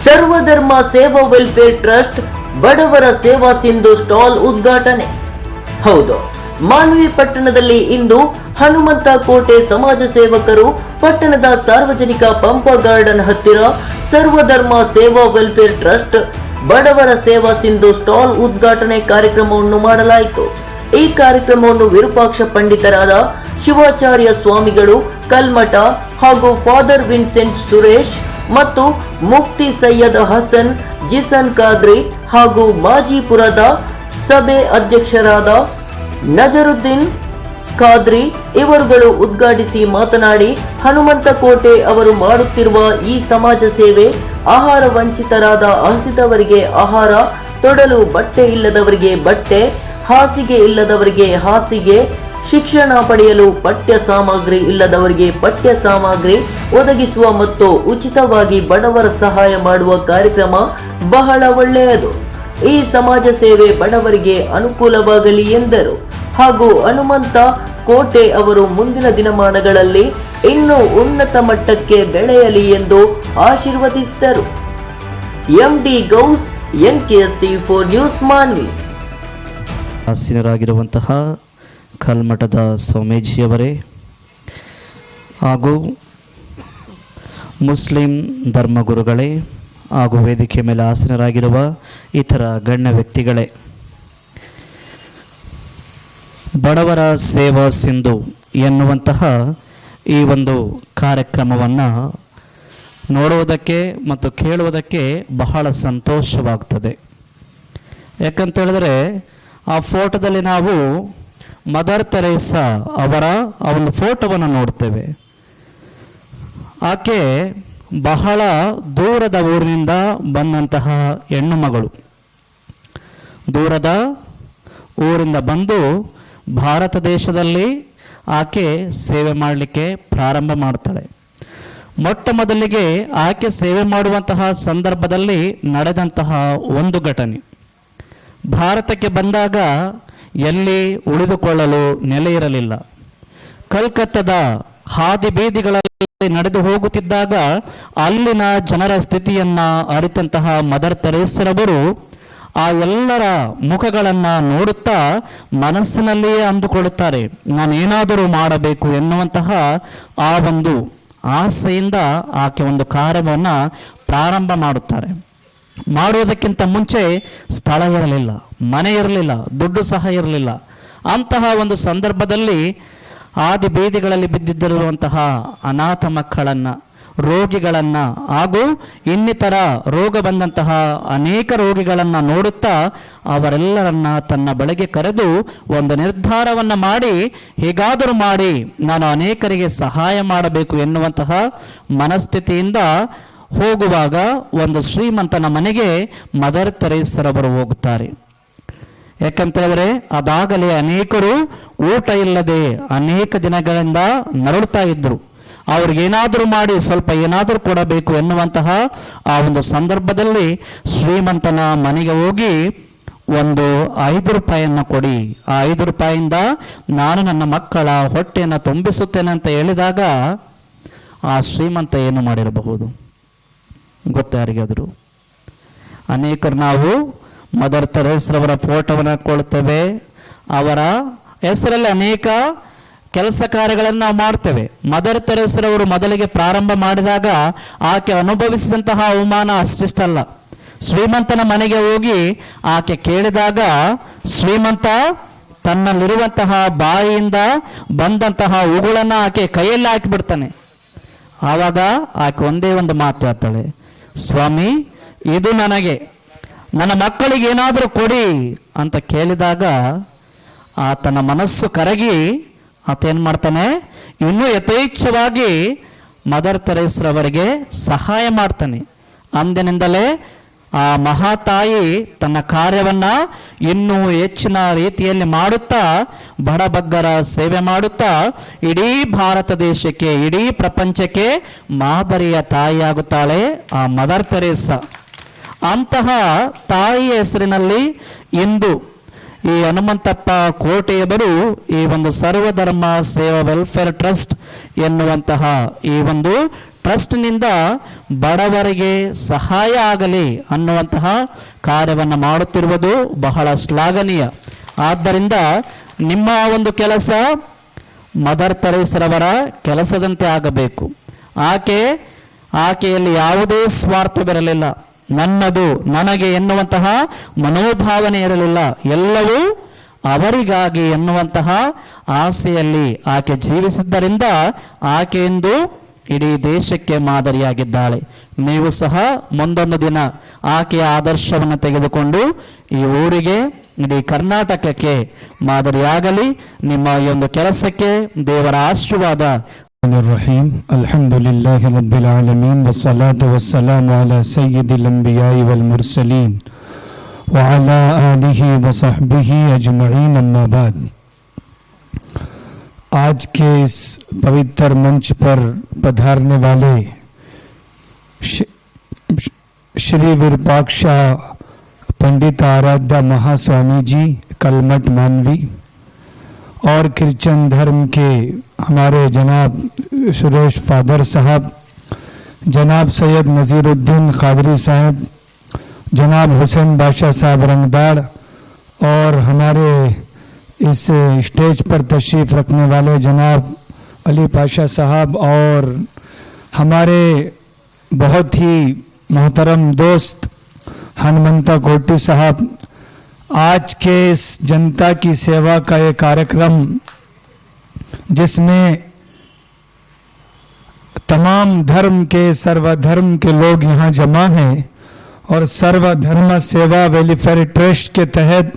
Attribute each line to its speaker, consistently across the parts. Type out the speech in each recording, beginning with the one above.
Speaker 1: ಸರ್ವಧರ್ಮ ಸೇವಾ welfare trust ಬಡವರ ಸೇವಾ ಸಿಂಧು ಸ್ಟಾಲ್ ಉದ್ಘಾಟನೆ. ಹೌದು ಮಾನ್ವಿ ಪಟ್ಟಣದಲ್ಲಿ ಇಂದು ಹನುಮಂತ ಕೋಟೆ ಸಮಾಜ ಸೇವಕರು ಪಟ್ಟಣದ ಸಾರ್ವಜನಿಕ ಪಂಪ ಗಾರ್ಡನ್ ಹತ್ತಿರ ಸರ್ವಧರ್ಮ ಸೇವಾ ವೆಲ್ಫೇರ್ ಟ್ರಸ್ಟ್ ಬಡವರ ಸೇವಾ ಸಿಂಧು ಸ್ಟಾಲ್ ಉದ್ಘಾಟನೆ ಕಾರ್ಯಕ್ರಮವನ್ನು ಮಾಡಲಾಯಿತು. ಈ ಕಾರ್ಯಕ್ರಮವನ್ನು ವಿರೂಪಾಕ್ಷ ಪಂಡಿತರಾದ ಶಿವಾಚಾರ್ಯ ಸ್ವಾಮಿಗಳು ಕಲ್ಮಠ ಹಾಗೂ ಫಾದರ್ ವಿನ್ಸೆಂಟ್ ಸುರೇಶ್ ಮತ್ತು ಮುಫ್ತಿ ಸೈಯದ್ ಹಸನ್, ಜಿಸನ್ ಖಾದ್ರಿ ಹಾಗೂ ಮಾಜಿಪುರದ ಸಭೆ ಅಧ್ಯಕ್ಷರಾದ ನಜರುದ್ದೀನ್ ಖಾದ್ರಿ ಇವರುಗಳು ಉದ್ಘಾಟಿಸಿ ಮಾತನಾಡಿ, ಹನುಮಂತಕೋಟೆ ಅವರು ಮಾಡುತ್ತಿರುವ ಈ ಸಮಾಜ ಸೇವೆ ಆಹಾರ ವಂಚಿತರಾದ ಹಸಿದವರಿಗೆ ಆಹಾರ, ತೊಡಲು ಬಟ್ಟೆ ಇಲ್ಲದವರಿಗೆ ಬಟ್ಟೆ, ಹಾಸಿಗೆ ಇಲ್ಲದವರಿಗೆ ಹಾಸಿಗೆ ಶಿಕ್ಷಣ ಪಡೆಯಲು ಪಠ್ಯ ಸಾಮಗ್ರಿ ಇಲ್ಲದವರಿಗೆ ಪಠ್ಯ ಸಾಮಗ್ರಿ ಒದಗಿಸುವ ಮತ್ತು ಉಚಿತವಾಗಿ ಬಡವರ ಸಹಾಯ ಮಾಡುವ ಕಾರ್ಯಕ್ರಮ ಬಹಳ ಒಳ್ಳೆಯದು. ಈ ಸಮಾಜ ಸೇವೆ ಬಡವರಿಗೆ ಅನುಕೂಲವಾಗಲಿ ಎಂದರು. ಹಾಗೂ ಹನುಮಂತ ಕೋಟೆ ಅವರು ಮುಂದಿನ ದಿನಮಾನಗಳಲ್ಲಿ ಇನ್ನೂ ಉನ್ನತ ಮಟ್ಟಕ್ಕೆ ಬೆಳೆಯಲಿ ಎಂದು ಆಶೀರ್ವದಿಸಿದರು. MD Gous, N KS T four
Speaker 2: news, Manvi. ಕಲ್ಮಠದ ಸ್ವಾಮೀಜಿಯವರೇ ಹಾಗೂ ಮುಸ್ಲಿಂ ಧರ್ಮಗುರುಗಳೇ ಹಾಗೂ ವೇದಿಕೆ ಮೇಲೆ ಆಸನರಾಗಿರುವ ಇತರ ಗಣ್ಯ ವ್ಯಕ್ತಿಗಳೇ. ಬಡವರ ಸೇವಾ ಸಿಂಧು ಎನ್ನುವಂತಹ ಈ ಒಂದು ಕಾರ್ಯಕ್ರಮವನ್ನು ನೋಡುವುದಕ್ಕೆ ಮತ್ತು ಕೇಳುವುದಕ್ಕೆ ಬಹಳ ಸಂತೋಷವಾಗ್ತದೆ. ಯಾಕಂತ ಹೇಳಿದ್ರೆ ಆ ಫೋಟೋದಲ್ಲಿ ನಾವು ಮದರ್ ತೆರೇಸ ಅವರ ಒಂದು ಫೋಟೋವನ್ನು ನೋಡ್ತೇವೆ. ಆಕೆ ಬಹಳ ದೂರದ ಊರಿನಿಂದ ಬಂದಂತಹ ಹೆಣ್ಣು ಮಗಳು. ದೂರದ ಊರಿಂದ ಬಂದು ಭಾರತ ದೇಶದಲ್ಲಿ ಆಕೆ ಸೇವೆ ಮಾಡಲಿಕ್ಕೆ ಪ್ರಾರಂಭ ಮಾಡ್ತಾಳೆ. ಮೊಟ್ಟ ಮೊದಲಿಗೆ ಆಕೆ ಸೇವೆ ಮಾಡುವಂತಹ ಸಂದರ್ಭದಲ್ಲಿ ನಡೆದಂತಹ ಒಂದು ಘಟನೆ. ಭಾರತಕ್ಕೆ ಬಂದಾಗ ಎಲ್ಲಿ ಉಳಿದುಕೊಳ್ಳಲು ನೆಲೆ ಇರಲಿಲ್ಲ. ಕಲ್ಕತ್ತದ ಹಾದಿ ಬೀದಿಗಳಲ್ಲಿ ನಡೆದು ಹೋಗುತ್ತಿದ್ದಾಗ ಅಲ್ಲಿನ ಜನರ ಸ್ಥಿತಿಯನ್ನ ಅರಿತಂತಹ ಮದರ್ ತೆರೇಸರವರು ಆ ಎಲ್ಲರ ಮುಖಗಳನ್ನ ನೋಡುತ್ತಾ ಮನಸ್ಸಿನಲ್ಲಿಯೇ ಅಂದುಕೊಳ್ಳುತ್ತಾರೆ, ನಾನೇನಾದರೂ ಮಾಡಬೇಕು ಎನ್ನುವಂತಹ ಆ ಒಂದು ಆಸೆಯಿಂದ ಆಕೆ ಒಂದು ಕಾರ್ಯವನ್ನು ಪ್ರಾರಂಭ ಮಾಡುತ್ತಾರೆ. ಮಾಡುವುದಕ್ಕಿಂತ ಮುಂಚೆ ಸ್ಥಳ ಇರಲಿಲ್ಲ. ಮನೆ ಇರಲಿಲ್ಲ, ದುಡ್ಡು ಸಹ ಇರಲಿಲ್ಲ. ಅಂತಹ ಒಂದು ಸಂದರ್ಭದಲ್ಲಿ ಆದಿ ಬೀದಿಗಳಲ್ಲಿ ಬಿದ್ದಿದ್ದಿರುವಂತಹ ಅನಾಥ ಮಕ್ಕಳನ್ನು, ರೋಗಿಗಳನ್ನು ಹಾಗೂ ಇನ್ನಿತರ ರೋಗ ಬಂದಂತಹ ಅನೇಕ ರೋಗಿಗಳನ್ನು ನೋಡುತ್ತಾ ಅವರೆಲ್ಲರನ್ನ ತನ್ನ ಬಳಿಗೆ ಕರೆದು ಒಂದು ನಿರ್ಧಾರವನ್ನು ಮಾಡಿ, ಹೇಗಾದರೂ ಮಾಡಿ, ನಾನು ಅನೇಕರಿಗೆ ಸಹಾಯ ಮಾಡಬೇಕು ಎನ್ನುವಂತಹ ಮನಸ್ಥಿತಿಯಿಂದ ಹೋಗುವಾಗ ಒಂದು ಶ್ರೀಮಂತನ ಮನೆಗೆ ಮದರ್ ತೆರೇಸರವರು ಹೋಗುತ್ತಾರೆ. ಯಾಕಂತ ಹೇಳಿದ್ರೆ ಅದಾಗಲೇ ಅನೇಕರು ಊಟ ಇಲ್ಲದೆ ಅನೇಕ ದಿನಗಳಿಂದ ನರಳುತ್ತಾ ಇದ್ರು ಅವ್ರಿಗೇನಾದರೂ ಮಾಡಿ ಸ್ವಲ್ಪ ಏನಾದರೂ ಕೊಡಬೇಕು ಎನ್ನುವಂತಹ ಆ ಒಂದು ಸಂದರ್ಭದಲ್ಲಿ ಶ್ರೀಮಂತನ ಮನೆಗೆ ಹೋಗಿ ಒಂದು ಐದು ರೂಪಾಯಿಯನ್ನು ಕೊಡಿ. ಆ ಐದು ರೂಪಾಯಿಯಿಂದ ನಾನು ನನ್ನ ಮಕ್ಕಳ ಹೊಟ್ಟೆಯನ್ನು ತುಂಬಿಸುತ್ತೇನೆ ಅಂತ ಹೇಳಿದಾಗ ಆ ಶ್ರೀಮಂತ ಏನು ಮಾಡಿರಬಹುದು? ಗೊತ್ತ ಯಾರಿಗಾದರೂ ಅನೇಕರು ನಾವು ಮದರ್ ತೆರೇಸ್ರವರ ಫೋಟೋವನ್ನು ಕೊಡ್ತೇವೆ. ಅವರ ಹೆಸರಲ್ಲಿ ಅನೇಕ ಕೆಲಸ ಕಾರ್ಯಗಳನ್ನು ನಾವು ಮಾಡ್ತೇವೆ. ಮದರ್ ತೆರೇಸ್ರವರು ಮೊದಲಿಗೆ ಪ್ರಾರಂಭ ಮಾಡಿದಾಗ ಆಕೆ ಅನುಭವಿಸಿದಂತಹ ಅವಮಾನ ಅಷ್ಟಿಷ್ಟಲ್ಲ. ಶ್ರೀಮಂತನ ಮನೆಗೆ ಹೋಗಿ ಆಕೆ ಕೇಳಿದಾಗ ಶ್ರೀಮಂತ ತನ್ನಲ್ಲಿರುವಂತಹ ಬಾಯಿಯಿಂದ ಬಂದಂತಹ ಉಗುಳನ್ನು ಆಕೆ ಕೈಯಲ್ಲಿ ಹಾಕಿಬಿಡ್ತಾನೆ. ಆವಾಗ ಆಕೆ ಒಂದೇ ಒಂದು ಮಾತು ಹೇಳ್ತಾಳೆ, ಸ್ವಾಮಿ, ಇದು ನನಗೆ ನನ್ನ ಮಕ್ಕಳಿಗೆ ಏನಾದರೂ ಕೊಡಿ ಅಂತ ಕೇಳಿದಾಗ ಆತನ ಮನಸ್ಸು ಕರಗಿ ಆತ ಏನು ಮಾಡ್ತಾನೆ? ಇನ್ನೂ ಯಥೇಚ್ಛವಾಗಿ ಮದರ್ ತೆರೇಸ್ರವರಿಗೆ ಸಹಾಯ ಮಾಡ್ತಾನೆ. ಅಂದಿನಿಂದಲೇ ಆ ಮಹಾತಾಯಿ ತನ್ನ ಕಾರ್ಯವನ್ನು ಇನ್ನೂ ಹೆಚ್ಚಿನ ರೀತಿಯಲ್ಲಿ ಮಾಡುತ್ತಾ, ಬಡಬಗ್ಗರ ಸೇವೆ ಮಾಡುತ್ತಾ, ಇಡೀ ಭಾರತ ದೇಶಕ್ಕೆ, ಇಡೀ ಪ್ರಪಂಚಕ್ಕೆ ಮಾದರಿಯ ತಾಯಿಯಾಗುತ್ತಾಳೆ ಆ ಮದರ್ ತೆರೇಸಾ ಅಂತಹ ತಾಯಿಯ ಹೆಸರಿನಲ್ಲಿ ಇಂದು ಈ ಹನುಮಂತಪ್ಪ ಕೋಟೆಯವರು ಈ ಒಂದು ಸರ್ವಧರ್ಮ ಸೇವಾ ವೆಲ್ಫೇರ್ ಟ್ರಸ್ಟ್ ಎನ್ನುವಂತಹ ಈ ಒಂದು ಟ್ರಸ್ಟ್ನಿಂದ ಬಡವರಿಗೆ ಸಹಾಯ ಆಗಲಿ ಅನ್ನುವಂತಹ ಕಾರ್ಯವನ್ನು ಮಾಡುತ್ತಿರುವುದು ಬಹಳ ಶ್ಲಾಘನೀಯ. ಆದ್ದರಿಂದ ನಿಮ್ಮ ಒಂದು ಕೆಲಸ ಮದರ್ ತೆರೇಸರವರ ಕೆಲಸದಂತೆ ಆಗಬೇಕು. ಆಕೆ, ಆಕೆಯಲ್ಲಿ ಯಾವುದೇ ಸ್ವಾರ್ಥವಿರಲಿಲ್ಲ. ನನ್ನದು, ನನಗೆ ಎನ್ನುವಂತಹ ಮನೋಭಾವನೆ ಇರಲಿಲ್ಲ. ಎಲ್ಲವೂ ಅವರಿಗಾಗಿ ಎನ್ನುವಂತಹ ಆಸೆಯಲ್ಲಿ ಆಕೆ ಜೀವಿಸಿದ್ದರಿಂದ ಆಕೆ ಎಂದು ಇಡೀ ದೇಶಕ್ಕೆ ಮಾದರಿಯಾಗಿದ್ದಾಳೆ. ನೀವು ಸಹ ಮುಂದೊಂದು ದಿನ ಆಕೆಯ ಆದರ್ಶವನ್ನು ತೆಗೆದುಕೊಂಡು ಈ ಊರಿಗೆ, ಇಡೀ ಕರ್ನಾಟಕಕ್ಕೆ ಮಾದರಿಯಾಗಲಿ. ನಿಮ್ಮ ಈ ಒಂದು ಕೆಲಸಕ್ಕೆ ದೇವರ ಆಶೀರ್ವಾದ
Speaker 3: الرحيم الحمد لله رب العالمين والصلاة والسلام على سيد الأنبياء والمرسلين وعلى آله وصحبه أجمعين أما بعد आज के इस पवित्र मंच पर पधारने वाले श- श- श्री विरूपाक्षा पंडित आराध्या महास्वामी जी कलमठ मानवी और क्रिश्चियन धर्म के हमारे जनाब सुरेश फादर साहब, जनाब सैयद नज़ीरुद्दीन खादरी साहब, जनाब हुसैन बादशाह साहब रंगदार और हमारे इस स्टेज पर तशरीफ़ रखने वाले जनाब अली पाशा साहब और हमारे बहुत ही मोहतरम दोस्त हनुमंता कोटी साहब, आज के इस जनता की सेवा का ये कार्यक्रम जिसमें तमाम धर्म के, सर्वधर्म के लोग यहाँ जमा हैं और सर्वधर्म सेवा वेलफेयर ट्रस्ट के तहत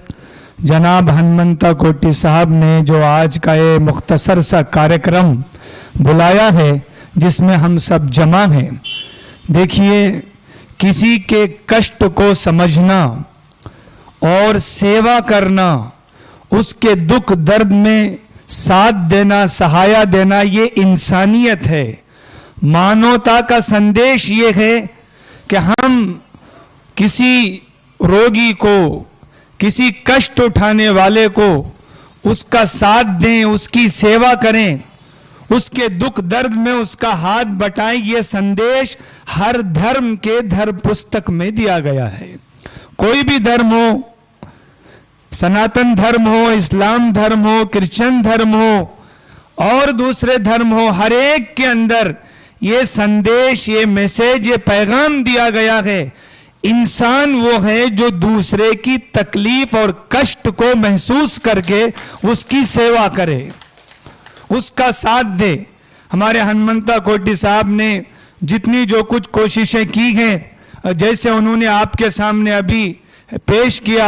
Speaker 3: जनाब हनुमंता कोटी साहब ने जो आज का ये मुख्तसर सा कार्यक्रम बुलाया है, जिसमें हम सब जमा हैं। देखिए, किसी के कष्ट को समझना और सेवा करना, उसके दुख दर्द में साथ देना, सहाया देना, ये इंसानियत है। मानवता का संदेश ये है कि हम किसी रोगी को, किसी कष्ट उठाने वाले को, उसका साथ दें, उसकी सेवा करें, उसके दुख दर्द में उसका हाथ बटाएँ, ये संदेश हर धर्म के धर्म पुस्तक में दिया गया है। कोई भी धर्म हो सनातन धर्म हो, इस्लाम धर्म हो, क्रिश्चियन धर्म हो, और दूसरे धर्म हो, हर एक के अंदर ये संदेश, ये मैसेज, ये पैगाम दिया गया है। इंसान वो है जो दूसरे की तकलीफ़ और कष्ट को महसूस करके उसकी सेवा करे, उसका साथ दे। हमारे हनुमंता कोटी साहब ने जितनी जो कुछ कोशिशें की हैं, जैसे उन्होंने आपके सामने अभी पेश किया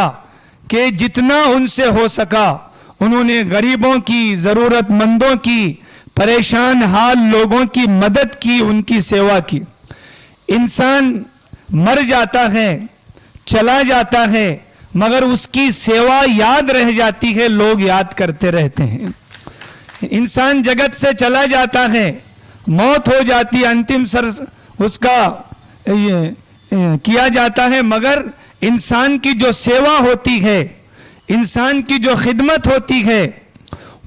Speaker 3: कि जितना उनसे हो सका उन्होंने गरीबों की ज़रूरतमंदों की परेशान हाल लोगों की मदद की उनकी सेवा की। इंसान मर जाता है चला जाता है मगर उसकी सेवा याद रह जाती है लोग याद करते रहते हैं। इंसान जगत से चला जाता है मौत हो जाती अंतिम सर उसका ये, ये, किया जाता है मगर इंसान की जो सेवा होती है, इंसान की जो खिदमत होती है,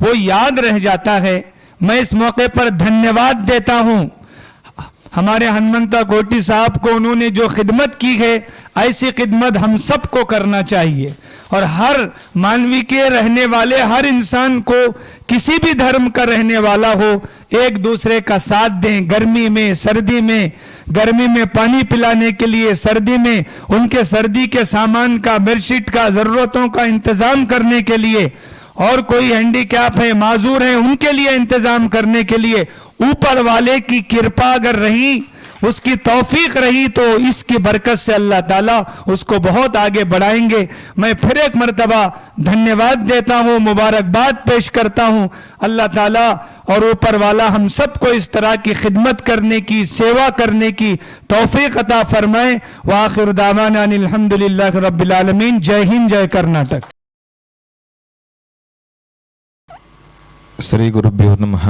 Speaker 3: वो याद रह जाता है। मैं इस मौके पर धन्यवाद देता हूँ। हमारे हनुमंता कोटी साहब को उन्होंने जो खिदमत की है, ऐसी खिदमत हम सबको करना चाहिए। और हर मानवी के रहने वाले, हर इंसान को किसी भी धर्म का रहने वाला हो, एक दूसरे का साथ दें। गर्मी में, सर्दी में गर्मी में पानी पिलाने के लिए, सर्दी में उनके सर्दी के सामान का, बेडशीट का, जरूरतों का इंतज़ाम करने के लिए, और कोई हैंडीकैप है, माजूर है, उनके लिए इंतज़ाम करने के लिए, ऊपर वाले की कृपा अगर रही, उसकी तौफीक रही तो इसकी बरकत से अल्लाह ताला उसको बहुत आगे बढ़ाएँगे। मैं फिर एक मरतबा धन्यवाद देता हूँ, मुबारकबाद पेश करता हूँ। अल्लाह ताला और ऊपर वाला हम सबको इस तरह की खिदमत करने की सेवा करने की तौफीक अता फरमाए व आखिर दावाना अल्हम्दुलिल्लाह रब्बिल आलमीन जय हिंद जय कर्नाटक
Speaker 4: ಶ್ರೀ ಗುರುಭ್ಯೋ ನಮಃ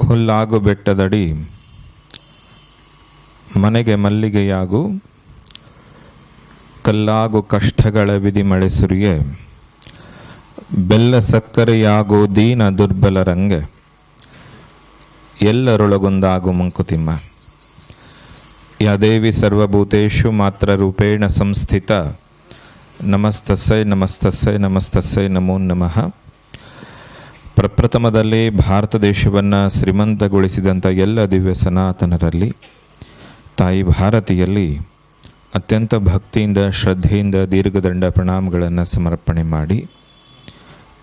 Speaker 4: ಹುಲ್ಲಾಗು ಬೆಟ್ಟದಡಿ ಮನೆಗೆ ಮಲ್ಲಿಗೆಯಾಗು ಕಲ್ಲಾಗು ಕಷ್ಟಗಳ ವಿಧಿ ಮಳೆಸುರಿಗೆ ಬೆಲ್ಲ ಸಕ್ಕರೆಯಾಗೋ ದೀನ ದುರ್ಬಲರಂಗೆ ಎಲ್ಲರೊಳಗೊಂದಾಗು ಮಂಕುತಿಮ್ಮ. ಯಾ ದೇವಿ ಸರ್ವಭೂತೇಷು ಮಾತ್ರ ರೂಪೇಣ ಸಂಸ್ಥಿತ. ನಮಸ್ತಸ್ಸೈ ನಮಸ್ತಸ್ಸೈ ನಮಸ್ತಸ್ಸೈ, ನಮೋ ನಮಃ. ಪ್ರಪ್ರಥಮದಲ್ಲಿ ಭಾರತ ದೇಶವನ್ನು ಶ್ರೀಮಂತಗೊಳಿಸಿದಂಥ ಎಲ್ಲ ದಿವ್ಯ ಸನಾತನರಲ್ಲಿ, ತಾಯಿ ಭಾರತಿಯಲ್ಲಿ ಅತ್ಯಂತ ಭಕ್ತಿಯಿಂದ, ಶ್ರದ್ಧೆಯಿಂದ ದೀರ್ಘದಂಡ ಪ್ರಣಾಮಗಳನ್ನು ಸಮರ್ಪಣೆ ಮಾಡಿ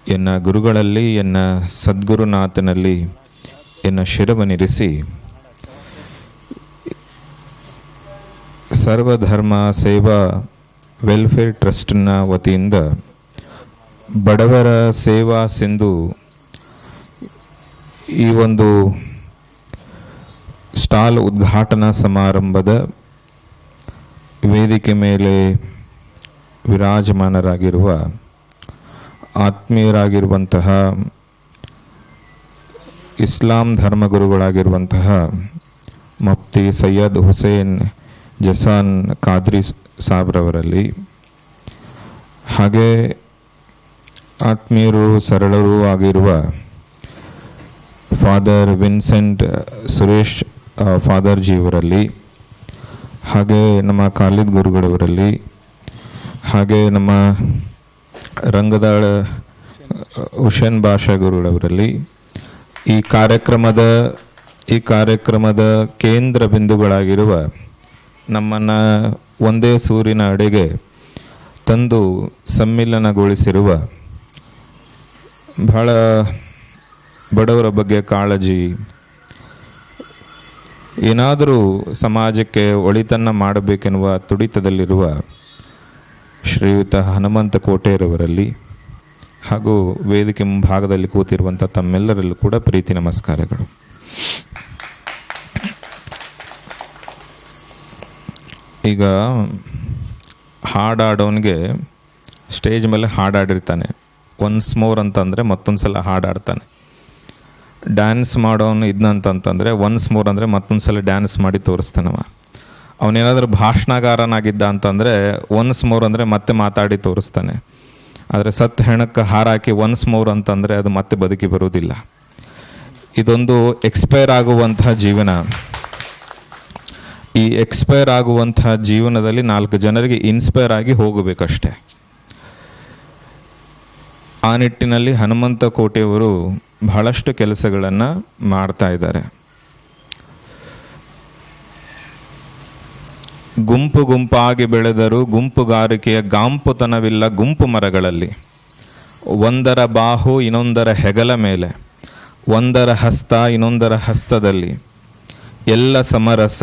Speaker 4: ಎನ್ನ ಗುರುಗಳಲ್ಲಿ, ಎನ್ನ ಸದ್ಗುರುನಾಥನಲ್ಲಿ, ಎನ್ನ ಶಿರವನಿರಿಸಿ ಸರ್ವಧರ್ಮ ಸೇವಾ ವೆಲ್ಫೇರ್ ಟ್ರಸ್ಟ್ನ ವತಿಯಿಂದ ಬಡವರ ಸೇವಾ ಸಿಂಧು ಈ ಒಂದು ಸ್ಟಾಲ್ ಉದ್ಘಾಟನಾ ಸಮಾರಂಭದ ವೇದಿಕೆ ಮೇಲೆ ವಿರಾಜಮಾನರಾಗಿರುವ ಆತ್ಮೀಯರಾಗಿರುವಂತಹ ಇಸ್ಲಾಂ ಧರ್ಮಗುರುಗಳಾಗಿರುವಂತಹ ಮುಫ್ತಿ ಸೈಯದ್ ಹುಸೇನ್ ಜಸಾನ್ ಖಾದ್ರಿ ಸಾಬ್ರವರಲ್ಲಿ, ಹಾಗೆ ಆತ್ಮೀಯರು ಸರಳರೂ ಆಗಿರುವ ಫಾದರ್ ವಿನ್ಸೆಂಟ್ ಸುರೇಶ್ ಫಾದರ್ ಜಿಯವರಲ್ಲಿ ಹಾಗೆ ನಮ್ಮ ಖಾಲಿದ್ ಗುರುಗಳವರಲ್ಲಿ, ಹಾಗೆ ನಮ್ಮ ರಂಗದಾಳ ಹುಷೇನ್ ಭಾಷಾ ಗುರುಗಳವರಲ್ಲಿ ಈ ಕಾರ್ಯಕ್ರಮದ ಈ ಕಾರ್ಯಕ್ರಮದ ಕೇಂದ್ರ ಬಿಂದುಗಳಾಗಿರುವ ನಮ್ಮನ್ನು ಒಂದೇ ಸೂರಿನ ಅಡೆಗೆ ತಂದು ಸಮ್ಮಿಲನಗೊಳಿಸಿರುವ ಬಹಳ ಬಡವರ ಬಗ್ಗೆ ಕಾಳಜಿ, ಏನಾದರೂ ಸಮಾಜಕ್ಕೆ ಒಳಿತನ್ನ ಮಾಡಬೇಕೆನ್ನುವ ತುಡಿತದಲ್ಲಿರುವ ಶ್ರೀಯುತ ಹನುಮಂತ ಕೋಟೆಯರವರಲ್ಲಿ ಹಾಗೂ ವೇದಿಕೆ ಮುಂಭಾಗದಲ್ಲಿ ಕೂತಿರುವಂಥ ತಮ್ಮೆಲ್ಲರಲ್ಲೂ ಕೂಡ ಪ್ರೀತಿ ನಮಸ್ಕಾರಗಳು. ಈಗ ಹಾಡಾಡೋನಿಗೆ ಸ್ಟೇಜ್ ಮೇಲೆ ಹಾಡಾಡಿರ್ತಾನೆ. ಒನ್ಸ್ ಮೋರ್ ಅಂತಂದರೆ ಮತ್ತೊಂದು ಸಲ ಹಾಡಾಡ್ತಾನೆ. ಡ್ಯಾನ್ಸ್ ಮಾಡೋನು ಇದ್ನಂತಂತಂದರೆ ಒನ್ಸ್ ಮೋರ್ ಅಂದರೆ ಮತ್ತೊಂದು ಸಲ ಡ್ಯಾನ್ಸ್ ಮಾಡಿ ತೋರಿಸ್ತಾನವ. ಅವನೇನಾದ್ರೂ ಭಾಷಣಗಾರನಾಗಿದ್ದ ಅಂತಂದರೆ ಒನ್ಸ್ ಮೋರ್ ಅಂದರೆ ಮತ್ತೆ ಮಾತಾಡಿ ತೋರಿಸ್ತಾನೆ. ಆದರೆ ಸತ್ ಹೆಣಕ್ಕೆ ಹಾರಾಕಿ ಒನ್ಸ್ ಮೋರ್ ಅಂತಂದರೆ ಅದು ಮತ್ತೆ ಬದುಕಿ ಬರುವುದಿಲ್ಲ. ಇದೊಂದು ಎಕ್ಸ್ಪೈರ್ ಆಗುವಂತಹ ಜೀವನ. ಈ ಎಕ್ಸ್ಪೈರ್ ಆಗುವಂತಹ ಜೀವನದಲ್ಲಿ ನಾಲ್ಕು ಜನರಿಗೆ ಇನ್ಸ್ಪೈರ್ ಆಗಿ ಹೋಗಬೇಕಷ್ಟೆ. ಆ ನಿಟ್ಟಿನಲ್ಲಿ ಹನುಮಂತ ಕೋಟೆಯವರು ಬಹಳಷ್ಟು ಕೆಲಸಗಳನ್ನು ಮಾಡ್ತಾ ಇದ್ದಾರೆ. ಗುಂಪು ಗುಂಪಾಗಿ ಬೆಳೆದರೂ ಗುಂಪುಗಾರಿಕೆಯ ಗಾಂಪುತನವಿಲ್ಲ ಗುಂಪು ಮರಗಳಲ್ಲಿ. ಒಂದರ ಬಾಹು ಇನ್ನೊಂದರ ಹೆಗಲ ಮೇಲೆ, ಒಂದರ ಹಸ್ತ ಇನ್ನೊಂದರ ಹಸ್ತದಲ್ಲಿ. ಎಲ್ಲ ಸಮರಸ,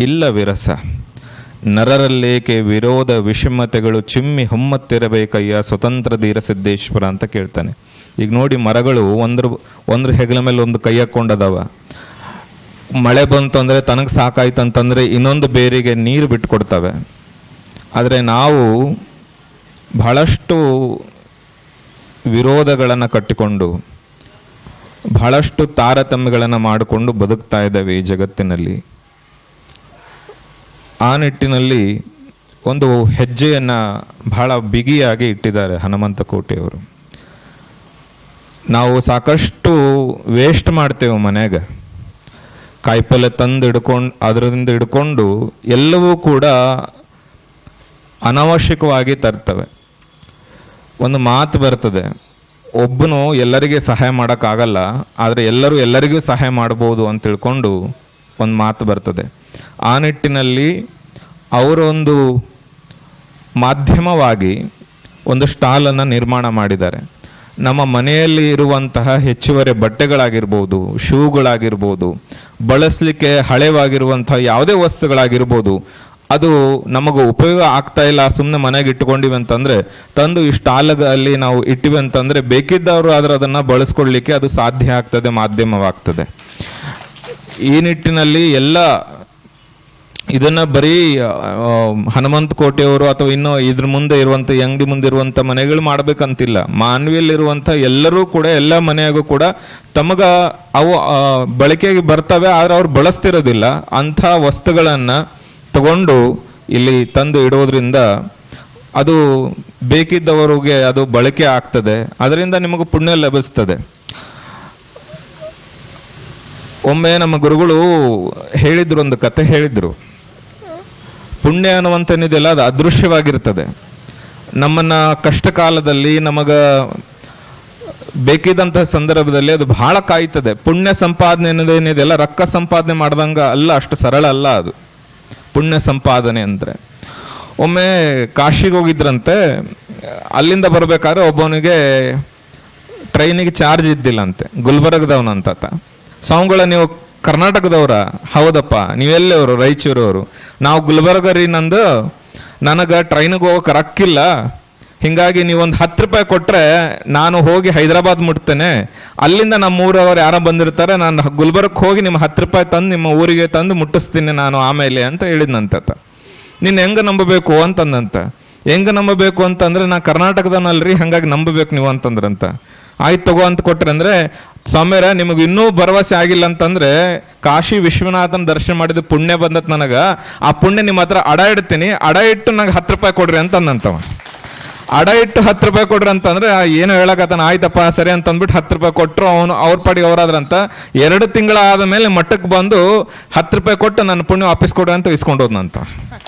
Speaker 4: ಇಲ್ಲ ವಿರಸ. ನರರಲ್ಲೇಕೆ ವಿರೋಧ ವಿಷಮತೆಗಳು ಚಿಮ್ಮಿ ಹೊಮ್ಮತ್ತಿರಬೇಕಯ್ಯ ಸ್ವತಂತ್ರ ಧೀರ ಸಿದ್ದೇಶ್ವರ ಅಂತ ಕೇಳ್ತಾನೆ. ಈಗ ನೋಡಿ ಮರಗಳು ಒಂದ್ರ ಒಂದ್ರ ಹೆಗಲ ಮೇಲೆ ಒಂದು ಕೈ ಹಾಕ್ಕೊಂಡದವ. ಮಳೆ ಬಂತು ಅಂದರೆ ತನಗೆ ಸಾಕಾಯ್ತು ಅಂತಂದರೆ ಇನ್ನೊಂದು ಬೇರಿಗೆ ನೀರು ಬಿಟ್ಕೊಡ್ತವೆ. ಆದರೆ ನಾವು ಬಹಳಷ್ಟು ವಿರೋಧಗಳನ್ನು ಕಟ್ಟಿಕೊಂಡು, ಬಹಳಷ್ಟು ತಾರತಮ್ಯಗಳನ್ನು ಮಾಡಿಕೊಂಡು ಬದುಕ್ತಾ ಇದ್ದೇವೆ ಈ ಜಗತ್ತಿನಲ್ಲಿ. ಆ ನಿಟ್ಟಿನಲ್ಲಿ ಒಂದು ಹೆಜ್ಜೆಯನ್ನು ಬಹಳ ಬಿಗಿಯಾಗಿ ಇಟ್ಟಿದ್ದಾರೆ ಹನುಮಂತ ಕೋಟೆಯವರು ನಾವು ಸಾಕಷ್ಟು ವೇಸ್ಟ್ ಮಾಡ್ತೇವೆ ಮನೆಯಾಗ ಕಾಯಿಪಲ್ಯ ತಂದು ಹಿಡ್ಕೊಂಡು ಅದರಿಂದ ಹಿಡ್ಕೊಂಡು ಎಲ್ಲವೂ ಕೂಡ ಅನಾವಶ್ಯಕವಾಗಿ ತರ್ತವೆ. ಒಂದು ಮಾತು ಬರ್ತದೆ, ಒಬ್ಬನು ಎಲ್ಲರಿಗೆ ಸಹಾಯ ಮಾಡೋಕ್ಕಾಗಲ್ಲ, ಆದರೆ ಎಲ್ಲರೂ ಎಲ್ಲರಿಗೂ ಸಹಾಯ ಮಾಡ್ಬೋದು ಅಂತ ತಿಳ್ಕೊಂಡು ಒಂದು ಮಾತು ಬರ್ತದೆ. ಆ ನಿಟ್ಟಿನಲ್ಲಿ ಅವರೊಂದು ಮಾಧ್ಯಮವಾಗಿ ಒಂದು ಸ್ಟಾಲನ್ನು ನಿರ್ಮಾಣ ಮಾಡಿದ್ದಾರೆ. ನಮ್ಮ ಮನೆಯಲ್ಲಿ ಇರುವಂತಹ ಹೆಚ್ಚುವರಿ ಬಟ್ಟೆಗಳಾಗಿರ್ಬೋದು, ಶೂಗಳಾಗಿರ್ಬೋದು, ಬಳಸಲಿಕ್ಕೆ ಹಳೆವಾಗಿರುವಂತಹ ಯಾವುದೇ ವಸ್ತುಗಳಾಗಿರ್ಬೋದು, ಅದು ನಮಗೆ ಉಪಯೋಗ ಆಗ್ತಾ ಇಲ್ಲ ಸುಮ್ಮನೆ ಮನೆಗೆ ಇಟ್ಕೊಂಡಿವಿ ಅಂತಂದರೆ, ತಂದು ಈ ಸ್ಟಾಲಲ್ಲಿ ನಾವು ಇಟ್ಟಿವೆ ಅಂತಂದರೆ ಬೇಕಿದ್ದವರು ಆದರೆ ಅದನ್ನು ಬಳಸ್ಕೊಳ್ಳಿಕ್ಕೆ ಅದು ಸಾಧ್ಯ ಆಗ್ತದೆ, ಮಾಧ್ಯಮವಾಗ್ತದೆ. ಈ ನಿಟ್ಟಿನಲ್ಲಿ ಎಲ್ಲ ಇದನ್ನ ಬರೀ ಹನುಮಂತ ಕೋಟೆಯವರು ಅಥವಾ ಇನ್ನು ಇದ್ರ ಮುಂದೆ ಇರುವಂತ, ಅಂಗಡಿ ಮುಂದೆ ಇರುವಂತ ಮನೆಗಳು ಮಾಡ್ಬೇಕಂತಿಲ್ಲ. ಮಾನವಿಯಲ್ಲಿರುವಂತ ಎಲ್ಲರೂ ಕೂಡ, ಎಲ್ಲ ಮನೆಯಾಗೂ ಕೂಡ ತಮಗ ಅವು ಬಳಕೆಗೆ ಬರ್ತವೆ, ಆದ್ರೆ ಅವ್ರು ಬಳಸ್ತಿರೋದಿಲ್ಲ. ಅಂಥ ವಸ್ತುಗಳನ್ನ ತಗೊಂಡು ಇಲ್ಲಿ ತಂದು ಇಡೋದ್ರಿಂದ ಅದು ಬೇಕಿದ್ದವರಿಗೆ ಅದು ಬಳಕೆ ಆಗ್ತದೆ. ಅದರಿಂದ ನಿಮಗೆ ಪುಣ್ಯ ಲಭಿಸ್ತದೆ. ಒಮ್ಮೆ ನಮ್ಮ ಗುರುಗಳು ಹೇಳಿದ್ರು ಒಂದು ಕತೆ ಹೇಳಿದ್ರು. ಪುಣ್ಯ ಅನ್ನುವಂಥದ್ದಿದೆಯಲ್ಲ ಅದು ಅದೃಶ್ಯವಾಗಿರ್ತದೆ. ನಮ್ಮನ್ನ ಕಷ್ಟ ಕಾಲದಲ್ಲಿ ನಮಗ ಬೇಕಿದ್ದಂತಹ ಸಂದರ್ಭದಲ್ಲಿ ಅದು ಬಹಳ ಕಾಯ್ತದೆ ಪುಣ್ಯ ಸಂಪಾದನೆ ಅನ್ನೋದೇನಿದೆಯಲ್ಲ ರೊಕ್ಕ ಸಂಪಾದನೆ ಮಾಡ್ದಂಗೆ ಅಲ್ಲ, ಅಷ್ಟು ಸರಳ ಅಲ್ಲ ಅದು. ಪುಣ್ಯ ಸಂಪಾದನೆ ಅಂದರೆ. ಒಮ್ಮೆ ಕಾಶಿಗೆ ಹೋಗಿದ್ರಂತೆ, ಅಲ್ಲಿಂದ ಬರಬೇಕಾದ್ರೆ ಒಬ್ಬನಿಗೆ ಟ್ರೈನಿಗೆ ಚಾರ್ಜ್ ಇದ್ದಿಲ್ಲಂತೆ, ಗುಲ್ಬರ್ಗದವನಂತ ಸ್ವಾಮಿಗಳ ನೀವು ಕರ್ನಾಟಕದವ್ರ, ಹೌದಪ್ಪ ನೀವೆಲ್ಲವರು ರಾಯಚೂರವರು ನಾವು ಗುಲ್ಬರ್ಗ ರೀ ನಂದು ನನಗೆ ಟ್ರೈನಿಗೆ ಹೋಗೋಕೆ ರಕ್ಕಿಲ್ಲ ಹಿಂಗಾಗಿ ನೀವೊಂದು ಹತ್ತು ರೂಪಾಯಿ ಕೊಟ್ಟರೆ ನಾನು ಹೋಗಿ ಹೈದರಾಬಾದ್ ಮುಟ್ತೇನೆ. ಅಲ್ಲಿಂದ ನಮ್ಮ ಊರವ್ರು ಯಾರೋ ಬಂದಿರ್ತಾರೆ, ನಾನು ಗುಲ್ಬರ್ಗಕ್ಕೆ ಹೋಗಿ ನಿಮ್ಮ ಹತ್ತು ರೂಪಾಯಿ ತಂದು ನಿಮ್ಮ ಊರಿಗೆ ತಂದು ಮುಟ್ಟಿಸ್ತೀನಿ ನಾನು ಆಮೇಲೆ ಅಂತ ಹೇಳಿದ್ನಂತ ನೀನು ಹೆಂಗೆ ನಂಬಬೇಕು ಅಂತಂದಂತ. ಹೆಂಗೆ ನಂಬಬೇಕು ಅಂತಂದ್ರೆ ನಾ ಕರ್ನಾಟಕದವನಲ್ರಿ, ಹಾಗಾಗಿ ನಂಬಬೇಕು ನೀವು ಅಂತಂದ್ರಂತ. ಆಯ್ತು ತಗೋ ಅಂತ ಕೊಟ್ರೆ ಅಂದ್ರೆ ಸ್ವಾಮ್ಯರ, ನಿಮಗೆ ಇನ್ನೂ ಭರವಸೆ ಆಗಿಲ್ಲ ಅಂತಂದ್ರೆ, ಕಾಶಿ ವಿಶ್ವನಾಥನ ದರ್ಶನ ಮಾಡಿದ ಪುಣ್ಯ ಬಂದತ್ ನನಗ. ಆ ಪುಣ್ಯ ನಿಮ್ಮ ಹತ್ರ ಅಡ ಇಡ್ತೀನಿ. ಅಡ ಇಟ್ಟು ನಂಗೆ ಹತ್ತು ರೂಪಾಯಿ ಕೊಡ್ರಿ ಅಂತಂದಂತವ. ಅಡ ಇಟ್ಟು ಹತ್ತು ರೂಪಾಯಿ ಕೊಡ್ರಿ ಅಂತಂದ್ರೆ ಏನು ಹೇಳಕತ್ತಾನ, ಆಯ್ತಪ್ಪ, ಸರಿ ಅಂತ ಅಂದ್ಬಿಟ್ಟು ಹತ್ತು ರೂಪಾಯಿ ಕೊಟ್ಟರು ಅವನು, ಅವ್ರ ಪಾಡಿಗೆ ಅವರಾದ್ರಂತ. ಎರಡು ತಿಂಗಳ ಆದ ಮೇಲೆ ಮಠಕ್ಕೆ ಬಂದು ಹತ್ತು ರೂಪಾಯಿ ಕೊಟ್ಟು ನನ್ನ ಪುಣ್ಯ ವಾಪಸ್ ಕೊಡ್ರಿ ಅಂತ ಇಸ್ಕೊಂಡು ಹೋದ್ನಂತ